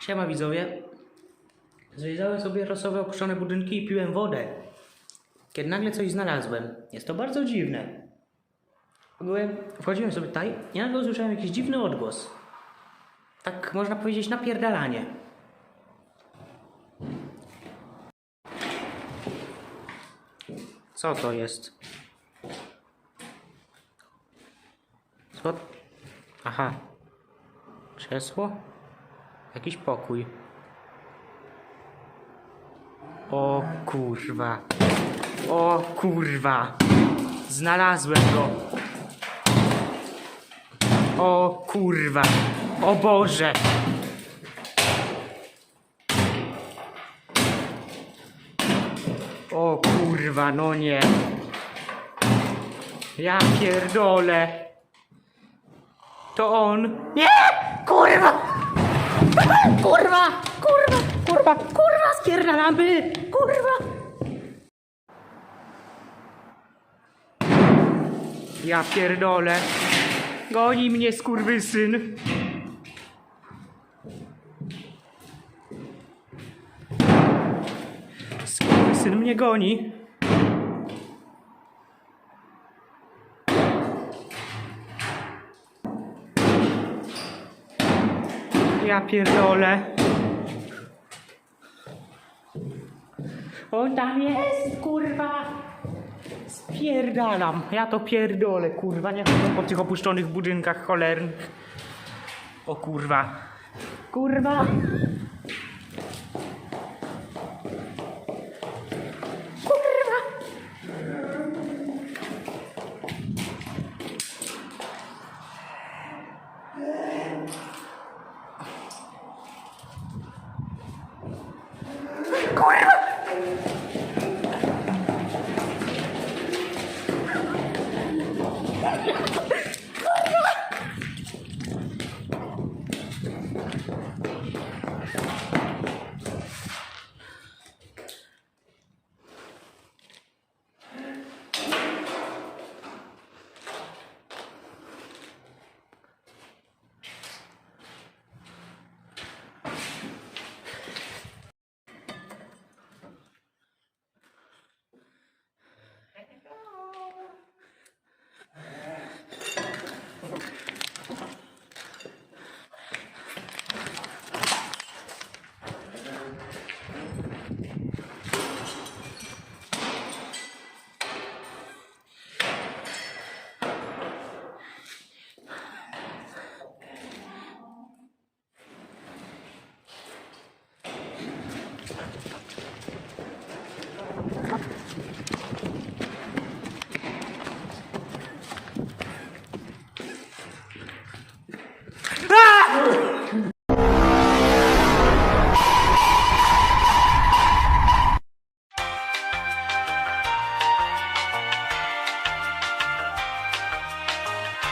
Siema widzowie. Zwiedzałem sobie losowe opuszczone budynki i piłem wodę. Kiedy nagle coś znalazłem. Jest to bardzo dziwne. Byłem, wchodziłem sobie tutaj i nagle usłyszałem jakiś dziwny odgłos. Tak można powiedzieć napierdalanie. Co to jest? Co? Aha. Krzesło? Jakiś pokój. O kurwa. O kurwa. Znalazłem go. O kurwa. O Boże. O kurwa, no nie. Ja pierdolę. To on. Nie! Kurwa! Kurwa! Kurwa! Kurwa! Kurwa! Spierdalamy! Kurwa! Ja pierdolę. Goni mnie skurwysyn. Skurwysyn mnie goni. Ja pierdolę. On tam jest, kurwa. Spierdalam. Ja to pierdolę, kurwa. Nie chodzę po tych opuszczonych budynkach cholernych. O kurwa. Kurwa. കോഴ